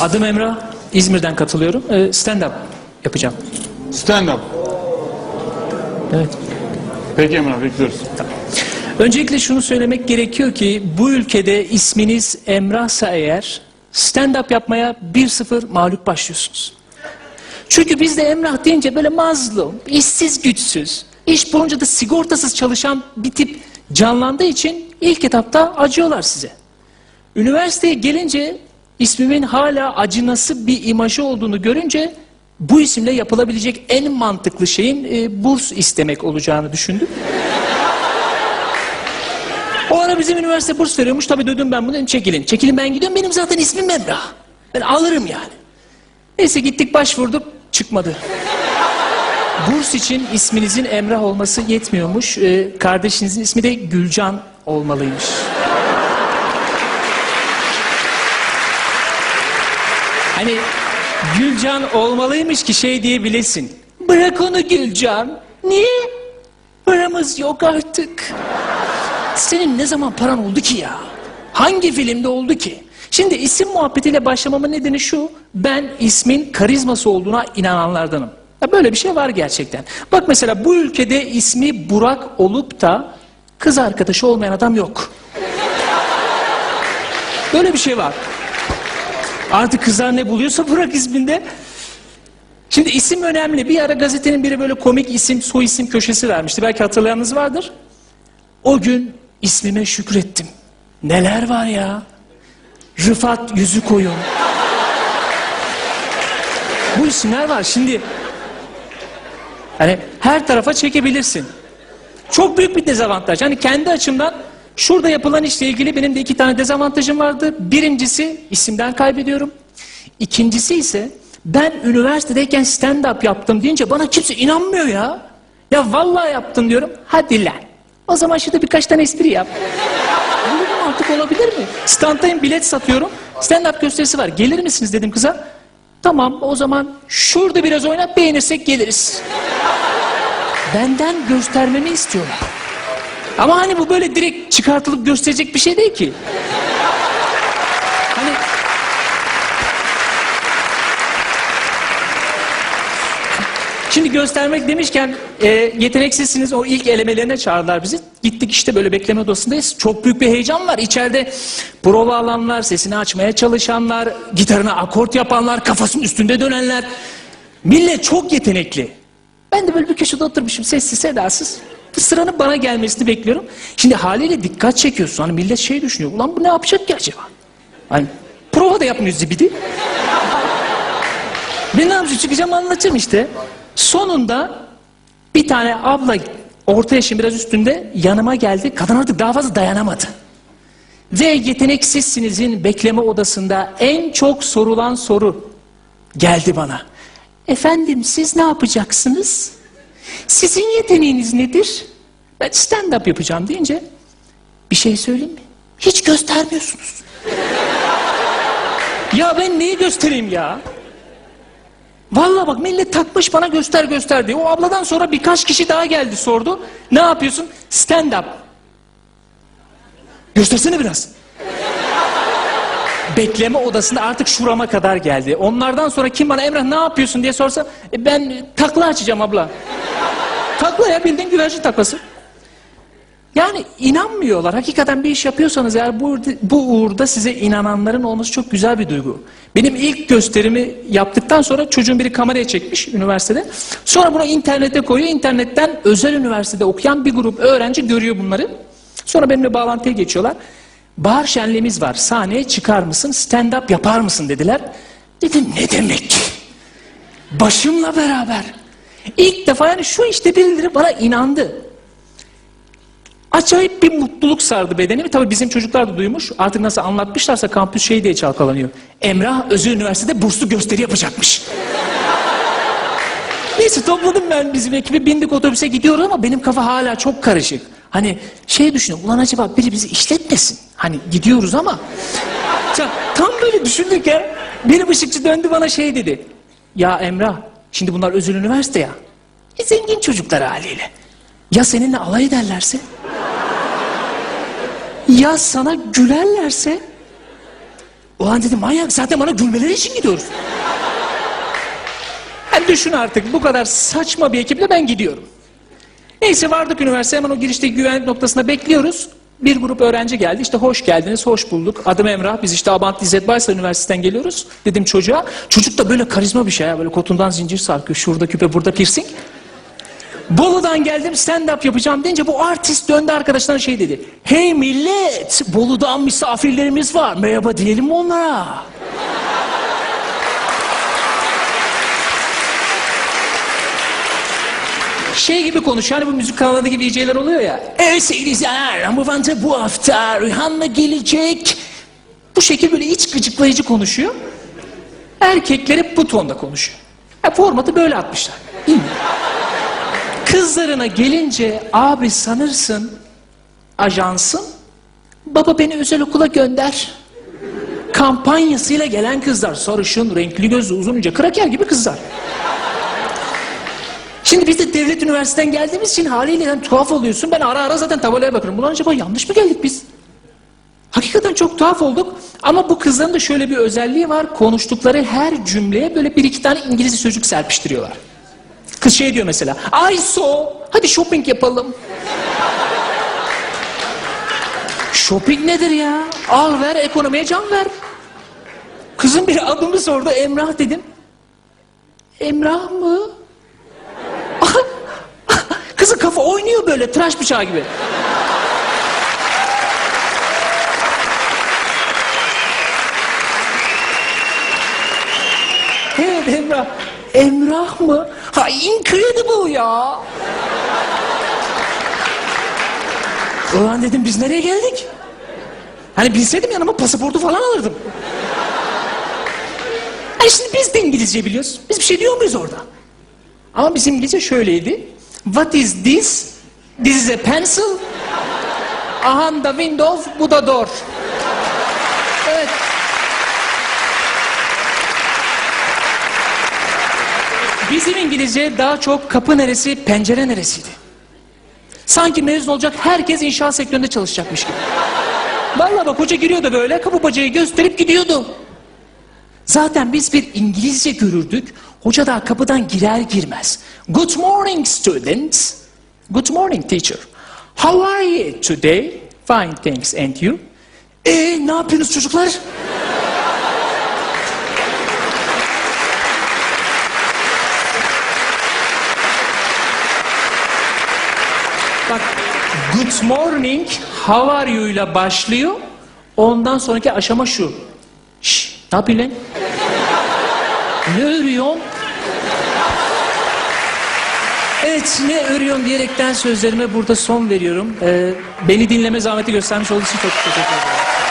Adım Emrah. İzmir'den katılıyorum. Ee, Stand-up yapacağım. Stand up. Evet. Peki Emrah bekliyoruz. Öncelikle şunu söylemek gerekiyor ki bu ülkede isminiz Emrah'sa eğer stand-up yapmaya 1-0 mağlup başlıyorsunuz. Çünkü bizde Emrah deyince böyle mazlum, işsiz güçsüz, iş bulunca da sigortasız çalışan bir tip canlandığı için ilk etapta acıyorlar size. Üniversiteye gelince ismimin hala acınası bir imajı olduğunu görünce bu isimle yapılabilecek en mantıklı şeyin e, burs istemek olacağını düşündüm. O ara bizim üniversite burs veriyormuş. Tabii dedim ben bunu çekilin. Çekilin ben gidiyorum. Benim zaten ismim Emrah. Ben alırım yani. Neyse gittik başvurduk. Çıkmadı. Burs için isminizin Emrah olması yetmiyormuş. Ee, kardeşinizin ismi de Gülcan olmalıymış. Hani Gülcan olmalıymış ki şey diyebilesin. Bırak onu Gülcan. Niye? Paramız yok artık. Senin ne zaman paran oldu ki ya? Hangi filmde oldu ki? Şimdi isim muhabbetiyle başlamamın nedeni şu. Ben ismin karizması olduğuna inananlardanım. Ya böyle bir şey var gerçekten. Bak mesela bu ülkede ismi Burak olup da kız arkadaşı olmayan adam yok. Böyle bir şey var. Artık kızlar ne buluyorsa Burak isminde. Şimdi isim önemli. Bir ara gazetenin biri böyle komik isim, soy isim köşesi vermişti. Belki hatırlayanınız vardır. O gün ismime şükrettim. Neler var ya? Rıfat yüzü koyun. Bu isimler var şimdi. Hani her tarafa çekebilirsin. Çok büyük bir dezavantaj. Hani kendi açımdan şurada yapılan işle ilgili benim de iki tane dezavantajım vardı. Birincisi isimden kaybediyorum. İkincisi ise ben üniversitedeyken stand-up yaptım deyince bana kimse inanmıyor ya. Ya vallahi yaptım diyorum. Hadi lan. O zaman şurada birkaç tane espri yap. Böyle bir mantık olabilir mi? Standtayım bilet satıyorum. Stand-up gösterisi var. Gelir misiniz dedim kıza. Tamam o zaman şurada biraz oynat beğenirsek geliriz. Benden göstermemi istiyorlar. Ama hani bu böyle direkt çıkartılıp gösterecek bir şey değil ki. Hani Şimdi göstermek demişken e, yeteneksizsiniz o ilk elemelerine çağırdılar bizi. Gittik işte böyle bekleme odasındayız. Çok büyük bir heyecan var. İçeride prova alanlar, sesini açmaya çalışanlar, gitarına akort yapanlar, kafasının üstünde dönenler. Millet çok yetenekli. Ben de böyle bir köşede oturmuşum sessiz sedasız. Sıranın bana gelmesini bekliyorum. Şimdi haliyle dikkat çekiyorsun. Hani millet şey düşünüyor. Ulan bu ne yapacak ki acaba? Hani prova da yapmıyor zibidi. Ben ne yapacağım çıkacağım anlatacağım işte. Sonunda bir tane abla orta yaşın biraz üstünde yanıma geldi. Kadın artık daha fazla dayanamadı. Ve yeteneksizsinizin bekleme odasında en çok sorulan soru geldi bana. Efendim siz ne yapacaksınız? Sizin yeteneğiniz nedir? Ben stand-up yapacağım deyince bir şey söyleyeyim mi? Hiç göstermiyorsunuz. ya ben neyi göstereyim ya? Vallahi bak millet takmış bana göster göster diye. O abladan sonra birkaç kişi daha geldi sordu. Ne yapıyorsun? Stand up. Göstersene biraz. Bekleme odasında artık şurama kadar geldi. Onlardan sonra kim bana Emrah ne yapıyorsun diye sorsa "E, ben takla açacağım abla. Takla ya bildiğin güvercin taklası. Yani inanmıyorlar. Hakikaten bir iş yapıyorsanız eğer bu, bu uğurda size inananların olması çok güzel bir duygu. Benim ilk gösterimi yaptıktan sonra çocuğun biri kameraya çekmiş üniversitede. Sonra bunu internete koyuyor. İnternetten özel üniversitede okuyan bir grup öğrenci görüyor bunları. Sonra benimle bağlantıya geçiyorlar. Bahar şenliğimiz var. Sahneye çıkar mısın? Stand up yapar mısın dediler. Dedim ne demek ki? Başımla beraber. İlk defa yani şu işte birileri bana inandı. Acayip bir mutluluk sardı bedenimi. Tabii bizim çocuklar da duymuş. Artık nasıl anlatmışlarsa kampüs şey diye çalkalanıyor. Emrah Özel Üniversitede burslu gösteri yapacakmış. Neyse topladım ben bizim ekibi bindik otobüse gidiyoruz ama benim kafa hala çok karışık. Hani şey düşünüyorum ulan acaba biri bizi işletmesin. Hani gidiyoruz ama. Tam böyle düşündük ya. Benim ışıkçı döndü bana şey dedi. Ya Emrah şimdi bunlar özel üniversite ya. E, zengin çocuklar haliyle. Ya seninle alay ederlerse? Ya sana gülerlerse? Ulan dedim manyak zaten bana gülmeleri için gidiyoruz. Yani düşün artık bu kadar saçma bir ekiple ben gidiyorum. Neyse vardık üniversiteye hemen o girişteki güvenlik noktasında bekliyoruz. Bir grup öğrenci geldi işte hoş geldiniz hoş bulduk. Adım Emrah biz işte Abant İzzet Baysal Üniversitesi'nden geliyoruz. Dedim çocuğa. Çocuk da böyle karizma bir şey ya böyle kotundan zincir sarkıyor. Şurada küpe burada piercing. Bolu'dan geldim stand up yapacağım deyince bu artist döndü arkadaşlarına şey dedi. Hey millet Bolu'dan misafirlerimiz var merhaba diyelim mi onlara? Şey gibi konuşuyor. Hani bu müzik kanalındaki gibi DJ'ler oluyor ya. Evet sevgili izleyenler Ramazan'da bu hafta Rihanna gelecek. Bu şekil böyle iç gıcıklayıcı konuşuyor. Erkekler hep bu tonda konuşuyor. Ha, formatı böyle atmışlar. Kızlarına gelince abi sanırsın ajansın. Baba beni özel okula gönder. Kampanyasıyla gelen kızlar. Sarışın, renkli gözlü, uzun ince, kraker gibi kızlar. Biz de devlet üniversiteden geldiğimiz için haliyle yani tuhaf oluyorsun. Ben ara ara zaten tabelaya bakıyorum. Ulan acaba yanlış mı geldik biz? Hakikaten çok tuhaf olduk. Ama bu kızların da şöyle bir özelliği var. Konuştukları her cümleye böyle bir iki tane İngilizce sözcük serpiştiriyorlar. Kız şey diyor mesela. I saw. Hadi shopping yapalım. shopping nedir ya? Al ver ekonomiye can ver. Kızın bir adımı sordu. Emrah dedim. Emrah mı? Kızın kafa oynuyor böyle tıraş bıçağı gibi. Evet Emrah. Emrah mı? Ha incredible ya. Ulan dedim biz nereye geldik? Hani bilseydim yanıma pasaportu falan alırdım. Hani şimdi biz de İngilizce biliyoruz. Biz bir şey diyor muyuz orada? Ama bizim İngilizce şöyleydi. What is this? This is a pencil. Aha the window, bu da door. Evet. Bizim İngilizce daha çok kapı neresi, pencere neresiydi. Sanki mezun olacak herkes inşaat sektöründe çalışacakmış gibi. Vallahi bak hoca giriyordu böyle kapı bacayı gösterip gidiyordu. Zaten biz bir İngilizce görürdük. Hoca da kapıdan girer girmez. Good morning students. Good morning teacher. How are you today? Fine thanks and you? Ee ne yapıyorsunuz çocuklar? Bak good morning how are you ile başlıyor. Ondan sonraki aşama şu. Şş, ne yapıyorsun? Ne örüyorsun? Evet ne örüyorsun diyerekten sözlerime burada son veriyorum. Ee, beni dinleme zahmeti göstermiş olduğu için çok teşekkür ederim.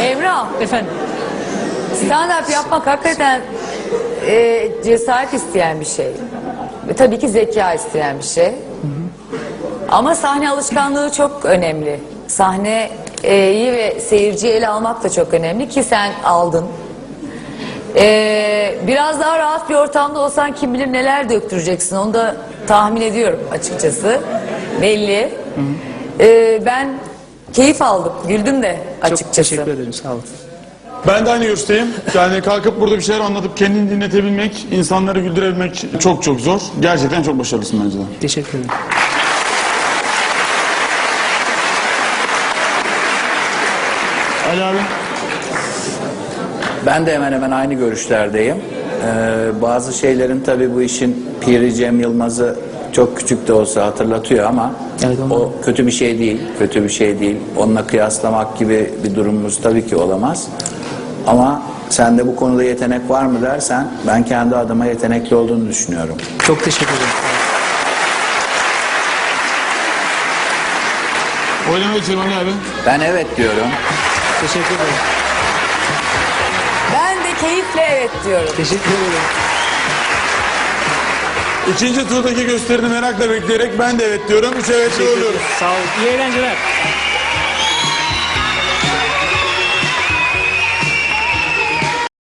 Emrah, Efendim stand-up yapmak hakikaten e, cesaret isteyen bir şey. Ve tabii ki zeka isteyen bir şey. Ama sahne alışkanlığı çok önemli. Sahneyi ve seyirciyi ele almak da çok önemli ki sen aldın. E, biraz daha rahat bir ortamda olsan kim bilir neler döktüreceksin onu da tahmin ediyorum açıkçası. Belli. E, ben keyif aldım, güldüm de çok açıkçası. teşekkür ederim sağ olun. Ben de aynı görüşteyim. Yani kalkıp burada bir şeyler anlatıp kendini dinletebilmek, insanları güldürebilmek çok çok zor. Gerçekten çok başarılısın bence de. Teşekkür ederim. Ali abi. Ben de hemen hemen aynı görüşlerdeyim. Ee, bazı şeylerin tabii bu işin Piri Cem Yılmaz'ı çok küçük de olsa hatırlatıyor ama Evet, o kötü bir şey değil. Kötü bir şey değil. Onunla kıyaslamak gibi bir durumumuz tabii ki olamaz. Ama sende bu konuda yetenek var mı dersen ben kendi adıma yetenekli olduğunu düşünüyorum. Çok teşekkür ederim. Oynamak istiyorum Ali abi. Ben evet diyorum. Teşekkür ederim. Ben de keyifle evet diyorum. Teşekkür ederim. İkinci turdaki gösterini merakla bekleyerek ben de evet diyorum. Üç evet oluyoruz. Sağ olun. İyi eğlenceler.